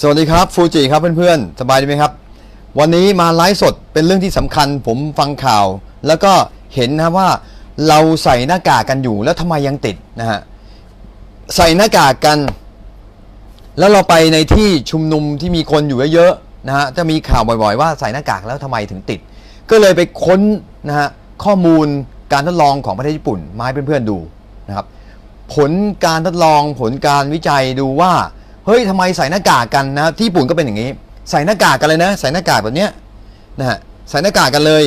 สวัสดีครับฟูจิครับเพื่อนๆ สบายดีไหมครับ วันนี้มาไลฟ์สดเป็นเรื่องที่สำคัญ ผมฟังข่าว แล้วก็เห็นนะว่าเราใส่หน้ากากกันอยู่แล้วทำไมยังติดนะฮะใส่หน้ากากกัน แล้วเราไปในที่ชุมนุมที่มีคนอยู่เยอะๆนะฮะจะมีข่าวบ่อยๆ ว่าใส่หน้ากากแล้วทำไมถึงติด ก็เลยไปค้นนะฮะข้อมูลการทดลองของประเทศญี่ปุ่นมาให้เพื่อนๆดูนะครับผลการทดลองผลการวิจัยดูว่า เฮ้ยทำไมใส่หน้ากากกันนะที่ญี่ปุ่นก็เป็นอย่างนี้ ใส่หน้ากากกันเลยนะ ใส่หน้ากากแบบเนี้ยนะฮะใส่หน้ากากกันเลย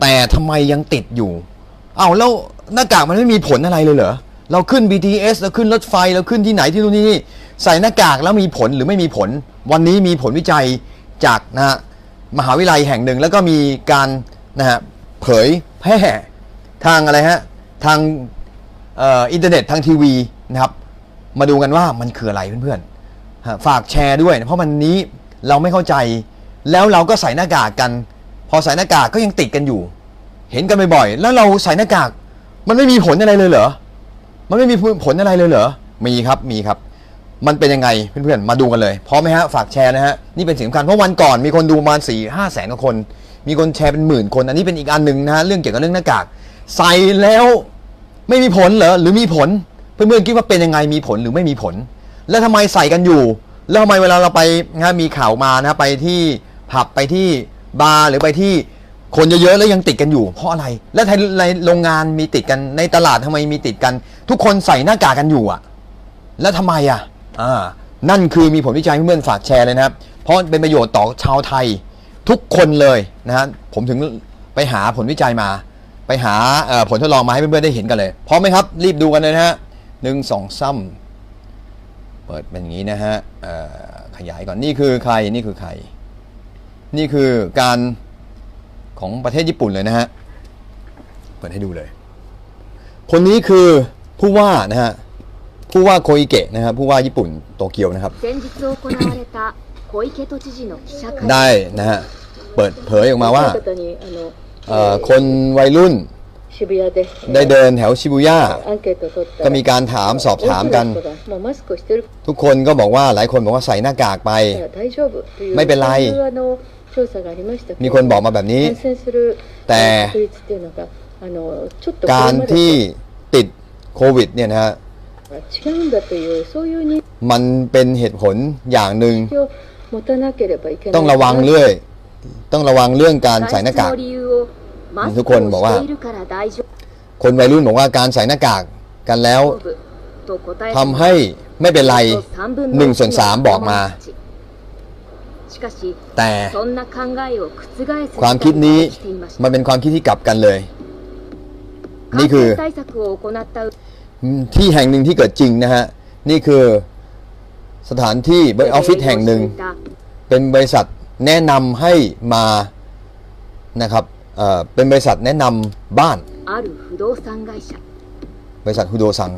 แต่ทำไมยังติดอยู่เอาแล้วหน้ากากมันไม่มีผลอะไรเลยเหรอเราขึ้น BTS เราขึ้นรถไฟเราขึ้นที่ไหนที่นู่นที่นี่ใส่หน้ากากแล้วมีผลหรือไม่มีผล วันนี้มีผลวิจัยจากนะฮะมหาวิทยาลัยแห่งหนึ่งแล้วก็มีการนะฮะเผยแพร่ทางอะไรฮะทางอ,อ,อินเทอร์เน็ตทางทีวีนะครับ มาดูกันว่ามันคืออะไรเพื่อนๆ ฝากแชร์ด้วย เพราะมันนี้เราไม่เข้าใจ แล้วเราก็ใส่หน้ากากกัน พอใส่หน้ากากก็ยังติดกันอยู่ เห็นกันบ่อยๆแล้วเราใส่หน้ากาก มันไม่มีผลอะไรเลยเหรอมันไม่มีผลอะไรเลยเหรอมีครับมีครับ มันเป็นยังไงเพื่อนๆมาดูกันเลยพร้อมไหมฮะฝากแชร์นะฮะนี่เป็นสิ่งสำคัญเพราะวันก่อนมีคนดูมาสี่ห้าแสนกว่าคน มีคนแชร์เป็นหมื่นคน อันนี้เป็นอีกอันหนึ่งนะฮะเรื่องเกี่ยวกับเรื่องหน้ากาก ใส่แล้วไม่มีผลเหรอหรือมีผล เพื่อนๆคิดว่าเป็นยังไงมีผลหรือไม่มีผล แล้วทำไมใส่กันอยู่ แล้วทำไมเวลาเราไปนะมีข่าวมานะไปที่ผับไปที่บาร์หรือไปที่คนเยอะๆแล้วยังติดกันอยู่ เพราะอะไร แล้วในโรงงานมีติดกันในตลาดทำไมมีติดกัน ทุกคนใส่หน้ากากกันอยู่อะ แล้วทำไมอะอ่านั่นคือมีผลวิจัยเพื่อนฝากแชร์เลยนะครับ เพราะเป็นประโยชน์ต่อชาวไทย ทุกคนเลยนะฮะผมถึงไปหาผลวิจัยมา ไปหาผลทดลองมาให้เพื่อนๆได้เห็นกันเลยพร้อมไหมครับ รีบดูกันเลยนะฮะหนึ่งสองซ้ำ เปิดเป็นอย่างนี้นะฮะขยายก่อนนี่คือใครนี่คือใคร นี่คือการของประเทศญี่ปุ่นเลยนะฮะเปิดให้ดูเลย คนนี้คือผู้ว่านะฮะผู้ว่าโคอิเกะนะครับผู้ว่าญี่ปุ่นโตเกียวนะครับได้นะฮะเปิดเผยออกมาว่าคนวัยรุ่น 渋谷で ได้เดินแถวชิบูย่า アンケートを取ったら ก็มีการถามสอบถามกัน 多くの人がもうマスクをしてるか ทุกคนก็บอกว่าหลายคนบอกว่าใส่หน้ากากไป ら大丈夫というไม่เป็นไร そういうあの調査がありましたけど มีคนบอกมาแบบนี้ 感染する แต่ 確率っていうのがあのちょっと การ これまで ที่ติดโควิดเนี่ยนะฮะ と違うんだというそういう認 มันเป็นเหตุผลอย่างหนึ่ง 識を持たなければいけない ต้องระวังเรื่อย ต้องระวังเรื่องการใส่หน้ากาก 外出の理由をマス ทุกคนบอกว่า คนวัยรุ่นบอกว่าการใส่หน้ากากกันแล้วทำให้ไม่เป็นไรหนึ่งส่วนสามบอกมา แต่ความคิดนี้มันเป็นความคิดที่กลับกันเลย นี่คือ ที่แห่งหนึ่งที่เกิดจริงนะฮะ นี่คือสถานที่บออฟฟิศแห่งหนึ่ง เป็นบริษัทแนะนำให้มานะครับ เป็นบริษัทแนะนำบ้านบริษัทฮุโดซัง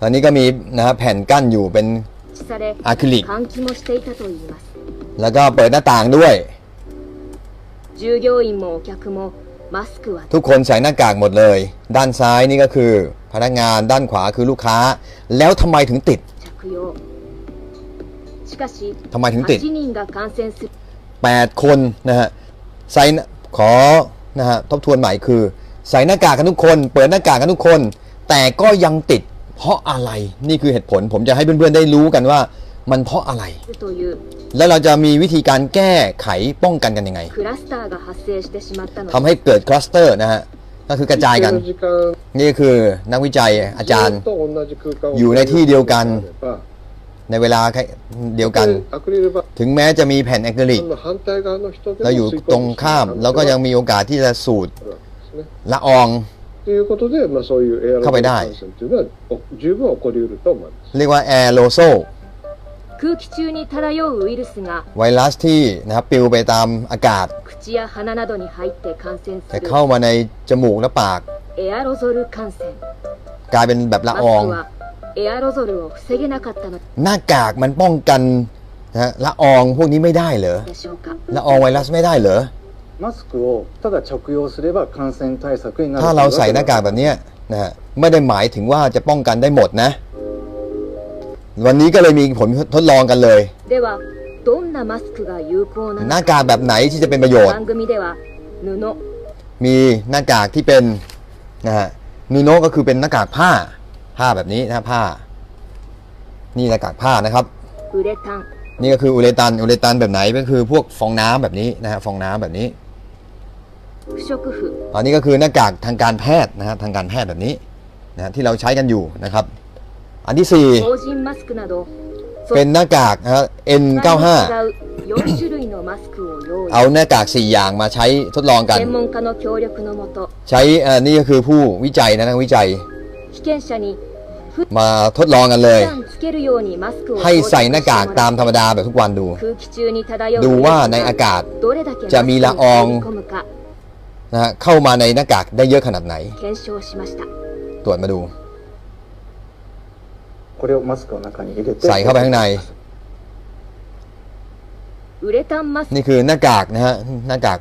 ตอนนี้ก็มีนะฮะแผ่นกั้นอยู่เป็นอะคริลิกแล้วก็เปิดหน้าต่างด้วย ทุกคนใส่หน้ากากหมดเลย ด้านซ้ายนี่ก็คือพนักงานด้านขวาคือลูกค้า แล้วทำไมถึงติดทำไมถึงติด 8 คนนะฮะ ใส่ขอนะฮะทบทวนใหม่คือ ใส่หน้ากากกันทุกคน เปิดหน้ากากกันทุกคน แต่ก็ยังติด เพราะอะไรนี่คือเหตุผล ผมจะให้เพื่อนๆได้รู้กันว่า มันเพราะอะไร แล้วเราจะมีวิธีการแก้ไขป้องกันกันยังไงทำให้เกิดคลัสเตอร์นะฮะก็คือกระจายกัน นี่คือนักวิจัยอาจารย์ อยู่ในที่เดียวกัน ในเวลาเดียวกัน でアクリル板 ถึงแม้จะมีแผ่นอะคริลิก の反対側の人でも เราอยู่ 吸い込む ตรงข้าม แล้วก็ยังมีโอกาสที่จะสูด あるわけですね。 ละออง ということで、まあ、そういうエアロゾルเข้าไปได้ 感染というのはお十分起こりうると思います。 เรียกว่าแอโรโซ 空気中に漂うウイルスが ไวรัสที่นะครับปลิวไปตามอากาศ 口や鼻などに入って感染 แต่ する เข้ามาในจมูกและปาก エアロゾル感染 กลายเป็นแบบละ マス ออง クは エアロゾルを防げなかったの หน้ากากมันป้องกันนะฮะละอองพวกนี้ไม่ได้เหรอ でしょうか ละอองไวรัสไม่ได้เหรอ マスクをただ着用すれば感染対策になる ถ้าเราใส่หน้ากากแบบเนี้ยนะฮะไม่ได้หมายถึงว่าจะป้องกันได้หมดนะ วันนี้ก็เลยมีผลทดลองกันเลย ではどんなマスクが有効な ห の น้า か กากแบบไหนที่จะเป็นประโยชน์ 番組では布 มีหน้ากากที่เป็นนะฮะนูโนก็คือเป็นหน้ากากผ้า ผ้าแบบนี้นะผ้า นี่หน้ากากผ้านะครับอุเรตันนี่ก็คืออุเรตันอุเรตันแบบไหนก็คือพวกฟองน้ำแบบนี้นะฮะฟองน้ำแบบนี้อันนี้ก็คือหน้ากากทางการแพทย์นะฮะทางการแพทย์แบบนี้นะที่เราใช้กันอยู่นะครับ อันที่สี่เป็นหน้ากากนะฮะ N95 เอาหน้ากาก 4 อย่างมาใช้ทดลองกัน ใช้นี่ก็คือผู้วิจัยนะนักวิจัย 被験者に普 มาทดลองกันเลย 段つけるようにマスクを ให้ 装着 ใส่หน้ากาก してもら ตามธรรมดาแบบทุกวันดู 空気中に漂う ดูว่าใน ウイルスが อากาศ どれだけマスク จะ に มี 入 ละออง り込むか นะฮะเข้ามาในหน้ากากได้เยอะขนาดไหน 検証しました ตรวจมาดู これをマスクの中に入れて ใส่เข้าไปข้างใน ウレタンマスク นี่คือหน้ากากนะฮะหน้ากาก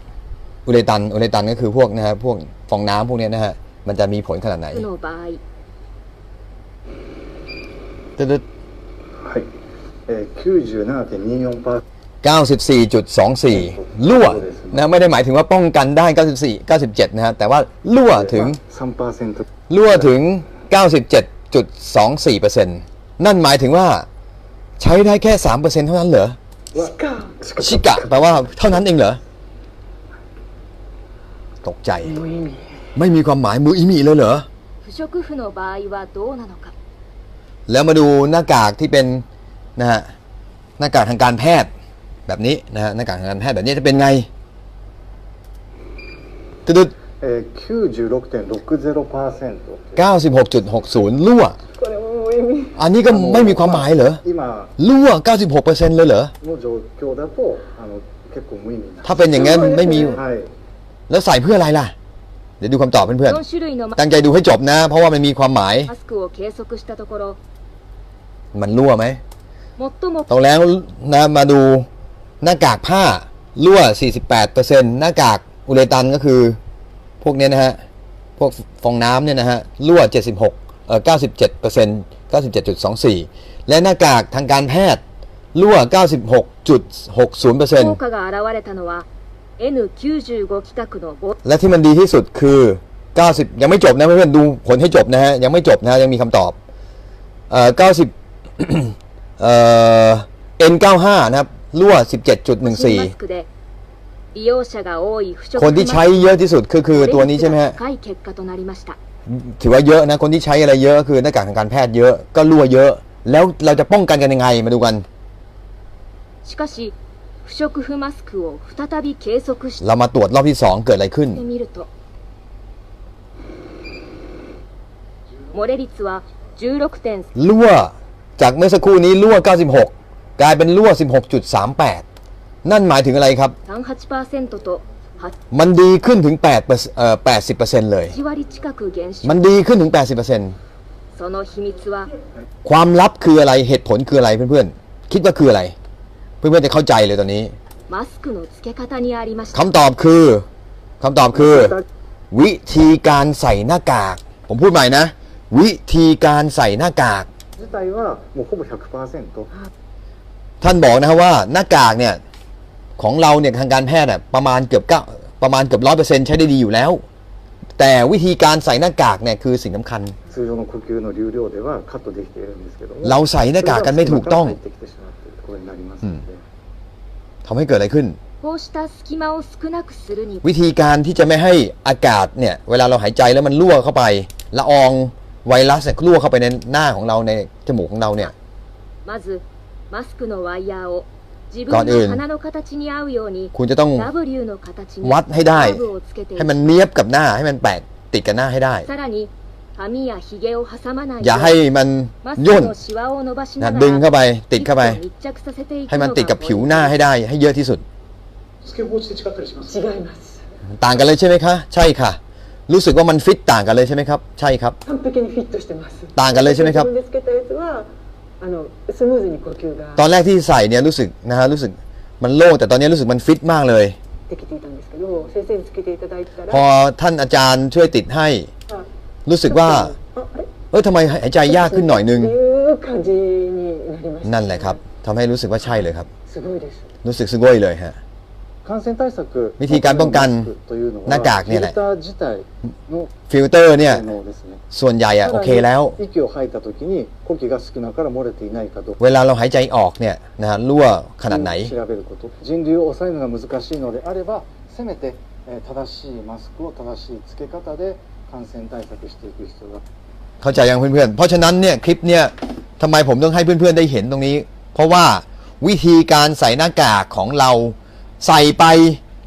อุเรตันอุเรตันก็คือพวกนะฮะพวกฟองน้ำพวกเนี้ยนะฮะมันจะมีผลขนาดไหน の場合 ตึ๊ด はい、えー、97.24% 94.24 รั่วนะไม่ได้หมายถึงว่าป้องกันได้ 94 97 นะฮะแต่ว่ารั่วถึง 3% รั่วถึง 97.24%นั่นหมายถึงว่าใช้ได้แค่ 3%เท่านั้นเหรอ ชิกะแปลว่าเท่านั้นเองเหรอ ตกใจ ไม่มีความหมายมืออิมิเลยเหรอ 不織布の場合はどうなのか แล้วมาดูหน้ากากที่เป็นนะฮะหน้ากากทางการแพทย์แบบนี้นะฮะหน้ากากทางการแพทย์แบบนี้จะเป็นไงตูดเก้าสิบหกจุด96.60รั่วอันนี้ก็ไม่มีความหมายเหรอรั่วนต์เลยเหรอถ้าเป็นอย่างนั้นไม่มี แล้วใส่เพื่ออะไรล่ะ เดี๋ยวดูคำตอบเพื่อนๆ ตั้งใจดูให้จบนะ เพราะว่ามันมีความหมาย มันรั่วไหมตรงแล้วนะมาดูหน้ากากผ้ารั่ว 48%หน้ากากอุเรตันก็คือ พวกนี้นะฮะ พวกฟองน้ำเนี่ยนะฮะ รั่ว 76เอ่อ97% 97.24 และหน้ากากทางการแพทย์รั่ว 96.60% N95 規格のボ และที่มันดีที่สุดคือ 90 ยังไม่จบนะเพื่อนๆดูผลให้จบนะฮะ ยังไม่จบนะฮะยังมีคำตอบ เอ่อ 90 เอ่อ N95 นะครับ รั่ว 新マス17.14 クで利用者が多い不織 คน 布 ที่ マ ใช้ ス เยอะที่สุดคือคือ ク ตัวนี้ใช่ไหมฮะ 高い結果となりました ถือว่าเยอะนะ คนที่ใช้อะไรเยอะก็คือหน้ากากทางการแพทย์เยอะก็รั่วเยอะ แล้วเราจะป้องกันกันยังไงมาดูกัน しかし 不織布マスクを再び計測し เรามาตรวจรอบที่ 2 เกิดอะไรขึ้น てみると漏れ率は16.3 รั่วจากเมื่อสักครู่นี้รั่ว 96 กลายเป็นรั่ว 16.38 นั่นหมายถึงอะไรครับ 38%と มันดีขึ้นถึง8เปอร์เอ่อ80%เลย 8割近く減少 มันดีขึ้นถึง 80% その秘密は ความลับคืออะไร เหตุผลคืออะไรเพื่อนๆ คิดว่าคืออะไร เพื่อนๆจะเข้าใจเลยตอนนี้คำตอบคือคำตอบคือ วิธีการใส่หน้ากาก ผมพูดใหม่นะ วิธีการใส่หน้ากากท่านบอกนะครับว่าหน้ากากเนี่ยของเราเนี่ยทางการแพทย์ประมาณเกือบเก้าประมาณเกือบร้อยเปอร์เซ็นต์ใช้ได้ดีอยู่แล้ว แต่วิธีการใส่หน้ากากเนี่ยคือสิ่งสำคัญเราใส่หน้ากากกันไม่ถูกต้อง それが隙間から入ってきてしまっているところになりますので、 ทำให้เกิดอะไรขึ้น こうした隙間を少なくするには วิธีการที่จะไม่ให้อากาศเนี่ย เวลาเราหายใจแล้วมันรั่วเข้าไปละอองไวรัสเนี่ยรั่วเข้าไปในหน้าของเราในจมูกของเราเนี่ย まずマスクのワイヤーを自分ก่อนอื่น の鼻の形に合うように คุณจะต้อง W の形に วัดให้ได้ カーブをつけてい ให้มันเนียบกับหน้าให้มันแปลกติดกับหน้าให้ได้ さらに อย่าให้มันย่นนะดึงเข้าไปติดเข้าไป ให้มันติดกับผิวหน้าให้ได้ ให้เยอะที่สุด ต่างกันเลยใช่ไหมคะ ใช่ค่ะ รู้สึกว่ามันฟิตต่างกันเลยใช่ไหมครับ ใช่ครับต่างกันเลยใช่ไหมครับตอนแรกที่ใส่เนี่ยรู้สึกนะฮะรู้สึกมันโล่งแต่ตอนนี้รู้สึกมันฟิตมากเลยพอท่านอาจารย์ช่วยติดให้ รู้สึกว่า เออทำไมหายใจยากขึ้นหน่อยนึง นั่นแหละครับทำให้รู้สึกว่าใช่เลยครับ รู้สึกสกุยเลยฮะวิธีการป้องกันหน้ากากเนี่ยแหละฟิลเตอร์เนี่ย ส่วนใหญ่อะโอเคแล้ว เวลาเราหายใจออกเนี่ยนะฮะรั่วขนาดไหน 調べること人流を抑えるのが難しいのであればせめてえー正しいマスクを正しいつけ方で感染対策していく必要が เข้าใจยังเพื่อนๆ เพราะฉะนั้นเนี่ยคลิปเนี่ยทำไมผมต้องให้เพื่อนๆได้เห็นตรงนี้ เพราะว่าวิธีการใส่หน้ากากของเราใส่ไป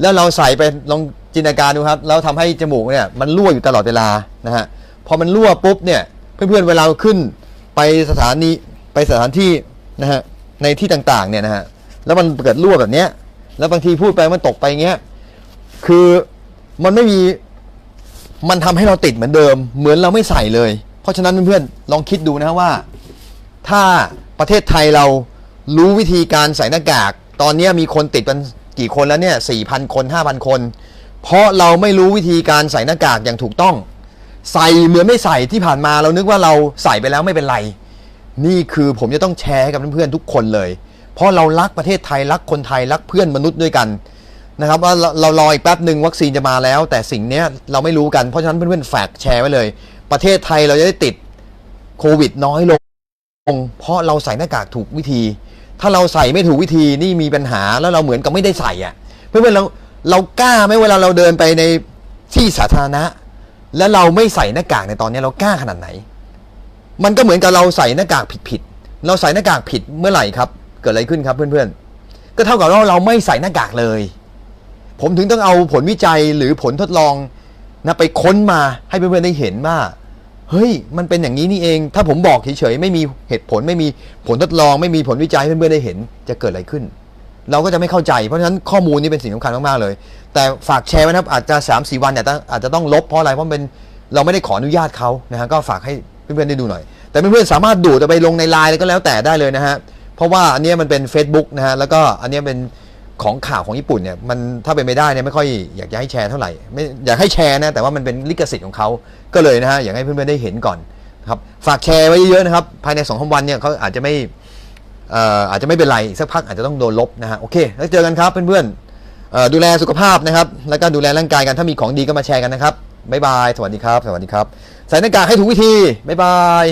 แล้วเราใส่ไปลองจินตนาการดูครับแล้วทำให้จมูกเนี่ยมันรั่วอยู่ตลอดเวลานะฮะพอมันรั่วปุ๊บเนี่ยเพื่อนๆเวลาเราขึ้นไปสถานีไปสถานที่นะฮะในที่ต่างๆเนี่ยนะฮะแล้วมันเกิดรั่วแบบเนี้ยแล้วบางทีพูดไปมันตกไปเงี้ยคือมันไม่มี มันทำให้เราติดเหมือนเดิม เหมือนเราไม่ใส่เลย เพราะฉะนั้นเพื่อนๆลองคิดดูนะว่า ถ้าประเทศไทยเรารู้วิธีการใส่หน้ากาก ตอนนี้มีคนติดกันกี่คนแล้วเนี่ยสี่พันคนห้าพันคน เพราะเราไม่รู้วิธีการใส่หน้ากากอย่างถูกต้อง ใส่เหมือนไม่ใส่ที่ผ่านมาเรานึกว่าเราใส่ไปแล้วไม่เป็นไร นี่คือผมจะต้องแชร์ให้กับเพื่อนๆทุกคนเลย เพราะเรารักประเทศไทยรักคนไทยรักเพื่อนมนุษย์ด้วยกัน นะครับว่าเราเรารออีกแป๊บหนึ่งวัคซีนจะมาแล้ว แต่สิ่งเนี้ยเราไม่รู้กันเพราะฉะนั้นเพื่อนๆฝากแชร์ไว้เลย ประเทศไทยเราจะได้ติดโควิดน้อยลง เพราะเราใส่หน้ากากถูกวิธี ถ้าเราใส่ไม่ถูกวิธีนี่มีปัญหาแล้วเราเหมือนกับไม่ได้ใส่อะ เพื่อนๆเราเรากล้าไหมเวลาเราเดินไปในที่สาธารณะ แล้วเราไม่ใส่หน้ากากในตอนนี้เรากล้าขนาดไหน มันก็เหมือนกับเราใส่หน้ากากผิดๆเราใส่หน้ากากผิดเมื่อไหร่ครับ เกิดอะไรขึ้นครับเพื่อนๆก็เท่ากับว่าเราไม่ใส่หน้ากากเลย ผมถึงต้องเอาผลวิจัยหรือผลทดลองนะไปค้นมาให้เพื่อนๆได้เห็นว่าเฮ้ย มันเป็นอย่างนี้นี่เอง ถ้าผมบอกเฉยๆ ไม่มีเหตุผล ไม่มีผลทดลอง ไม่มีผลวิจัยให้เพื่อนๆ ได้เห็น จะเกิดอะไรขึ้น เราก็จะไม่เข้าใจ เพราะฉะนั้นข้อมูลนี้เป็นสิ่งสำคัญมากๆ เลย แต่ฝากแชร์ไว้นะครับ อาจจะ3าสี่วันเนี่ยอาจจะต้องลบเพราะอะไร เพราะเป็นเราไม่ได้ขออนุญาตเขานะฮะ ก็ฝากให้เพื่อนๆ ได้ดูหน่อย แต่เพื่อนๆ สามารถดูดไปลงในไลน์ก็แล้วแต่ได้เลยนะฮะ เพราะว่าอันนี้มันเป็น Facebook นะฮะ แล้วก็อันนี้เป็น ของข่าวของญี่ปุ่นเนี่ยมันถ้าเป็นไม่ได้เนี่ยไม่ค่อยอยากจะให้แชร์เท่าไหร่ไม่อยากให้แชร์นะแต่ว่ามันเป็นลิขสิทธิ์ของเขาก็เลยนะฮะอยากให้เพื่อนๆได้เห็นก่อนครับฝากแชร์ไว้เยอะๆนะครับภายใน2องวันเนี่ยเขาอาจจะไม่เอ่ออาจจะไม่เป็นไรสักพักอาจจะต้องโดนลบนะฮะโอเคแล้วเจอกันครับเพื่อนๆเอ่อดูแลสุขภาพนะครับแล้วก็ดูแลร่างกายกันถ้ามีของดีก็มาแชร์กันนะครับบ๊ายบายสวัสดีครับ สวัสดีครับใส่หน้ากากให้ถูกวิธีบ๊ายบาย